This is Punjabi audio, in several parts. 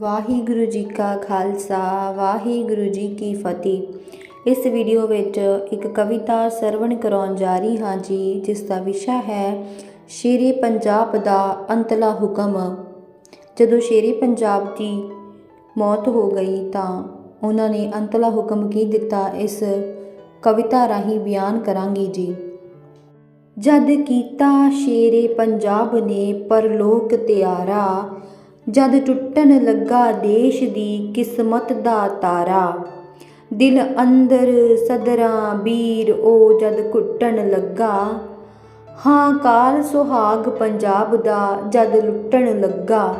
ਵਾਹਿਗੁਰੂ ਜੀ ਕਾ ਖਾਲਸਾ, ਵਾਹਿਗੁਰੂ ਜੀ ਕੀ ਫਤਿਹ। ਇਸ ਵੀਡੀਓ ਵਿੱਚ ਇੱਕ ਕਵਿਤਾ ਸਰਵਣ ਕਰਾਉਣ ਜਾ ਰਹੀ ਹਾਂ ਜੀ, ਜਿਸ ਦਾ ਵਿਸ਼ਾ ਹੈ ਸ਼ੇਰੇ ਪੰਜਾਬ ਦਾ ਅੰਤਲਾ ਹੁਕਮ। ਜਦੋਂ ਸ਼ੇਰੇ ਪੰਜਾਬ ਦੀ ਮੌਤ ਹੋ ਗਈ ਤਾਂ ਉਹਨਾਂ ਨੇ ਅੰਤਲਾ ਹੁਕਮ ਕੀ ਦਿੱਤਾ, ਇਸ ਕਵਿਤਾ ਰਾਹੀਂ ਬਿਆਨ ਕਰਾਂਗੀ ਜੀ। ਜਦ ਕੀਤਾ ਸ਼ੇਰੇ ਪੰਜਾਬ ਨੇ ਪਰਲੋਕ ਤਿਆਰਾ ਜਦ ਟੁੱਟਣ ਲੱਗਾ ਦੇਸ਼ ਦੀ ਕਿਸਮਤ ਦਾ ਤਾਰਾ। ਦਿਲ ਅੰਦਰ ਸਦਰਾਂ ਵੀਰ ਉਹ ਜਦ ਘੁੱਟਣ ਲੱਗਾ। ਹਾਂ, ਕਾਲ ਸੁਹਾਗ ਪੰਜਾਬ ਦਾ ਜਦ ਲੁੱਟਣ ਲੱਗਾ।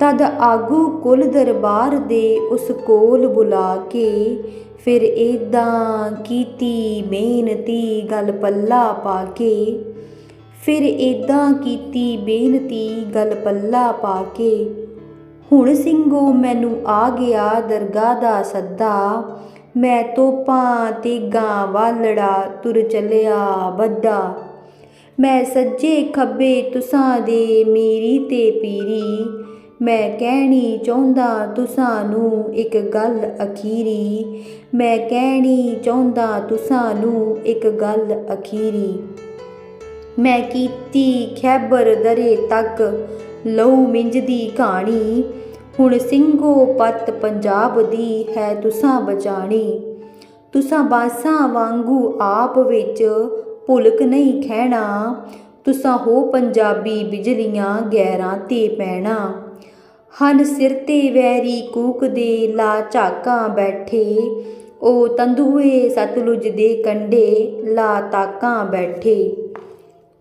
ਤਦ ਆਗੂ ਕੁਲ ਦਰਬਾਰ ਦੇ ਉਸ ਕੋਲ ਬੁਲਾ ਕੇ ਫਿਰ ਏਦਾਂ ਕੀਤੀ ਮਿਹਨਤੀ ਗੱਲ ਪੱਲਾ ਪਾ ਕੇ। ਫਿਰ ਏਦਾਂ ਕੀਤੀ ਬੇਨਤੀ ਗਲ ਪੱਲਾ ਪਾ ਕੇ, ਹੁਣ ਸਿੰਘੋ, ਮੈਨੂੰ ਆ ਗਿਆ ਦਰਗਾਹ ਦਾ ਸੱਦਾ, ਮੈਂ ਤੋਪਾਂ ਤੇ ਗਾਂ ਵਾਲੜਾ ਤੁਰ ਚੱਲਿਆ ਬੱਦਾ ਮੈਂ ਸੱਜੇ ਖੱਬੇ ਤੁਸਾਂ ਦੇ ਮੀਰੀ ਤੇ ਪੀਰੀ, ਮੈਂ ਕਹਿਣੀ ਚਾਹੁੰਦਾ ਤੁਸਾਂ ਨੂੰ ਇੱਕ ਗੱਲ ਅਖੀਰੀ, ਮੈਂ ਕਹਿਣੀ ਚਾਹੁੰਦਾ ਤੁਸਾਂ ਨੂੰ ਇੱਕ ਗੱਲ ਅਖੀਰੀ। ਮੈਂ ਕੀਤੀ ਖੈਬਰ ਦਰੇ ਤੱਕ, ਲਹੂ ਮਿੰਜਦੀ ਕਹਾਣੀ। ਹੁਣ ਸਿੰਘੋ ਪਤ ਪੰਜਾਬ ਦੀ ਹੈ ਤੁਸਾਂ ਬਚਾਣੀ। ਤੁਸਾਂ ਬਾਸਾਂ ਵਾਂਗੂ ਆਪ ਵਿੱਚ ਭੁਲਕ ਨਹੀਂ ਖਹਿਣਾ। ਤੁਸਾਂ ਹੋ ਪੰਜਾਬੀ ਬਿਜਲੀਆਂ ਗੈਰਾਂ ਤੇ ਪੈਣਾ। ਹਨ ਸਿਰ ਤੇ ਵੈਰੀ ਕੂਕ ਦੇ ਲਾ ਝਾਕਾਂ ਬੈਠੇ। ਉਹ ਤੰਦੂਏ ਸਤਲੁਜ ਦੇ ਕੰਢੇ ਲਾ ਤਾਕਾਂ ਬੈਠੇ।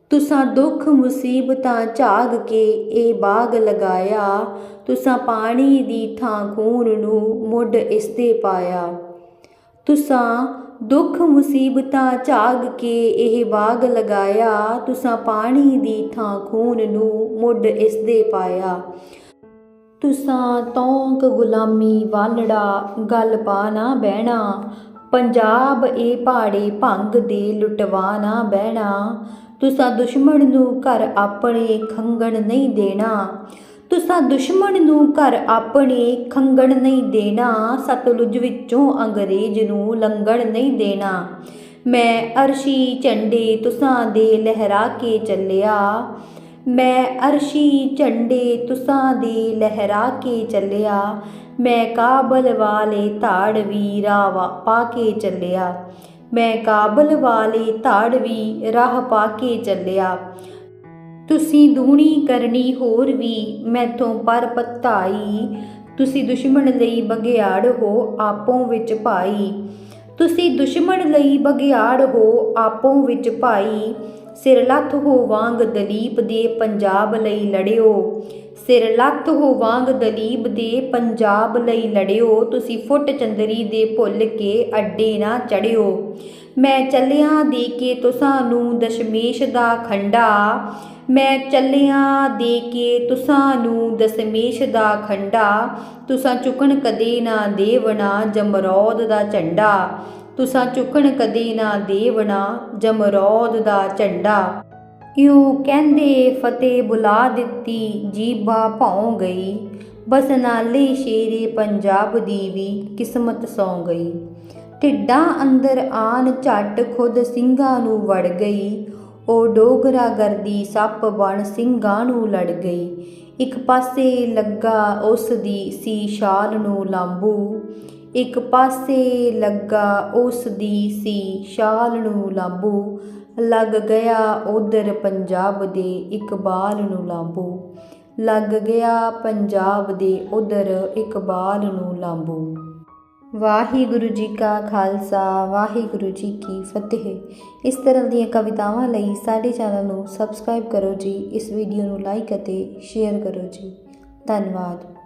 ਤੁਸਾਂ ਦੁੱਖ ਮੁਸੀਬਤਾਂ ਝਾਗ ਕੇ ਇਹ ਬਾਗ ਲਗਾਇਆ, ਤੁਸਾਂ ਪਾਣੀ ਦੀ ਥਾਂ ਖੂਨ ਨੂੰ ਮੁੱਢ ਇਸ ਪਾਇਆ। ਤੁਸਾਂ ਦੁੱਖ ਮੁਸੀਬਤਾਂ ਝਾਗ ਕੇ ਇਹ ਬਾਗ ਲਗਾਇਆ, ਤੁਸਾਂ ਪਾਣੀ ਦੀ ਥਾਂ ਖੂਨ ਨੂੰ ਮੁੱਢ ਇਸਦੇ ਪਾਇਆ। ਤੁਸਾਂ ਤੌਂਕ ਗੁਲਾਮੀ ਵਾਲੜਾ, ਗੱਲ ਪਾ ਨਾ ਬਹਿਣਾ, ਪੰਜਾਬ ਇਹ ਪਹਾੜੇ ਭੰਗ ਦੇ ਲੁਟਵਾ ਨਾ ਬਹਿਣਾ। ਤੁਸਾਂ ਦੁਸ਼ਮਣ ਨੂੰ ਘਰ ਆਪਣੇ ਖੰਗਣ ਨਹੀਂ ਦੇਣਾ। ਤੁਸਾਂ ਦੁਸ਼ਮਣ ਨੂੰ ਘਰ ਆਪਣੇ ਖੰਗਣ ਨਹੀਂ ਦੇਣਾ। ਸਤਲੁਜ ਵਿੱਚੋਂ ਅੰਗਰੇਜ਼ ਨੂੰ ਲੰਘਣ ਨਹੀਂ ਦੇਣਾ। ਮੈਂ ਅਰਸ਼ੀ ਝੰਡੇ ਤੁਸਾਂ ਦੇ ਲਹਿਰਾ ਕੇ ਚੱਲਿਆ। ਮੈਂ ਅਰਸ਼ੀ ਝੰਡੇ ਤੁਸਾਂ ਦੇ ਲਹਿਰਾ ਕੇ ਚੱਲਿਆ। ਮੈਂ ਕਾਬਲ ਵਾਲੇ ਧਾੜ ਵੀ ਰਾਵਾ ਪਾ ਕੇ ਚੱਲਿਆ। ਮੈਂ ਕਾਬਲ ਵਾਲੇ ਧਾੜ ਵੀ ਰਾਹ ਪਾ ਕੇ ਚੱਲਿਆ। ਤੁਸੀਂ ਦੂਣੀ ਕਰਨੀ ਹੋਰ ਵੀ ਮੈਥੋਂ ਪਰ ਪਤਾਈ। ਤੁਸੀਂ ਦੁਸ਼ਮਣ ਲਈ ਬਗਿਆੜ ਹੋ ਆਪੋਂ ਵਿੱਚ ਭਾਈ। ਤੁਸੀਂ ਦੁਸ਼ਮਣ ਲਈ ਬਗਿਆੜ ਹੋ ਆਪੋਂ ਵਿੱਚ ਭਾਈ। ਸਿਰ ਲੱਥ ਹੋ ਵਾਂਗ ਦਲੀਪ ਦੇ ਪੰਜਾਬ ਲਈ ਲੜਿਓ। ਸਿਰ ਲੱਥ ਹੋ ਵਾਂਗ ਦਲੀਬ ਦੇ ਪੰਜਾਬ ਲਈ ਲੜਿਓ, ਤੁਸੀਂ ਫੁੱਟ ਚੰਦਰੀ ਦੇ ਭੁੱਲ ਕੇ ਅੱਡੇ ਨਾ ਚੜਿਓ। ਮੈਂ ਚੱਲਿਆ ਦੇ ਕੇ ਤੁਸਾਂ ਨੂੰ ਦਸ਼ਮੇਸ਼ ਦਾ ਖੰਡਾ, ਮੈਂ ਚੱਲਿਆ ਦੇ ਕੇ ਤੁਸਾਂ ਨੂੰ ਦਸ਼ਮੇਸ਼ ਦਾ ਖੰਡਾ, ਤੁਸਾਂ ਚੁੱਕਣ ਕਦੇ ਨਾ ਦੇਵਣਾ ਜਮਰੌਦ ਦਾ ਝੰਡਾ, ਤੁਸਾਂ ਚੁੱਕਣ ਕਦੇ ਨਾ ਦੇਵਣਾ ਜਮਰੌਦ ਦਾ ਝੰਡਾ। ਇਉ ਕਹਿੰਦੇ, ਫਤਿਹ ਬੁਲਾ ਦਿੱਤੀ, ਜੀਬਾ ਭੌਂ ਗਈ। ਬਸ ਨਾਲੇ ਸ਼ੇਰੇ ਪੰਜਾਬ ਦੀ ਵੀ ਕਿਸਮਤ ਸੌਂ ਗਈ। ਢਿੱਡਾਂ ਅੰਦਰ ਆਨ ਝੱਟ ਖੁਦ ਸਿੰਘਾਂ ਨੂੰ ਵੜ ਗਈ। ਉਹ ਡੋਗਰਾ ਗਰਦੀ ਸੱਪ ਬਣ ਸਿੰਘਾਂ ਨੂੰ ਲੜ ਗਈ। ਇੱਕ ਪਾਸੇ ਲੱਗਾ ਉਸ ਦੀ ਸੀ ਸ਼ਾਲ ਨੂੰ ਲਾਂਬੂ ਇੱਕ ਪਾਸੇ ਲੱਗਾ ਉਸ ਦੀ ਸੀ ਸ਼ਾਲ ਨੂੰ ਲਾਂਬੂ ਲੱਗ ਗਿਆ ਉਧਰ ਪੰਜਾਬ ਦੇ ਇਕਬਾਲ ਨੂੰ ਲਾਂਬੂ ਲੱਗ ਗਿਆ ਪੰਜਾਬ ਦੇ ਉਧਰ ਇਕਬਾਲ ਨੂੰ ਲਾਂਬੂ ਵਾਹਿਗੁਰੂ ਜੀ ਕਾ ਖਾਲਸਾ, ਵਾਹਿਗੁਰੂ ਜੀ ਕੀ ਫਤਿਹ। ਇਸ ਤਰ੍ਹਾਂ ਦੀਆਂ ਕਵਿਤਾਵਾਂ ਲਈ ਸਾਡੇ ਚੈਨਲ ਨੂੰ ਸਬਸਕ੍ਰਾਈਬ ਕਰੋ ਜੀ, ਇਸ ਵੀਡੀਓ ਨੂੰ ਲਾਈਕ ਅਤੇ ਸ਼ੇਅਰ ਕਰੋ ਜੀ। ਧੰਨਵਾਦ।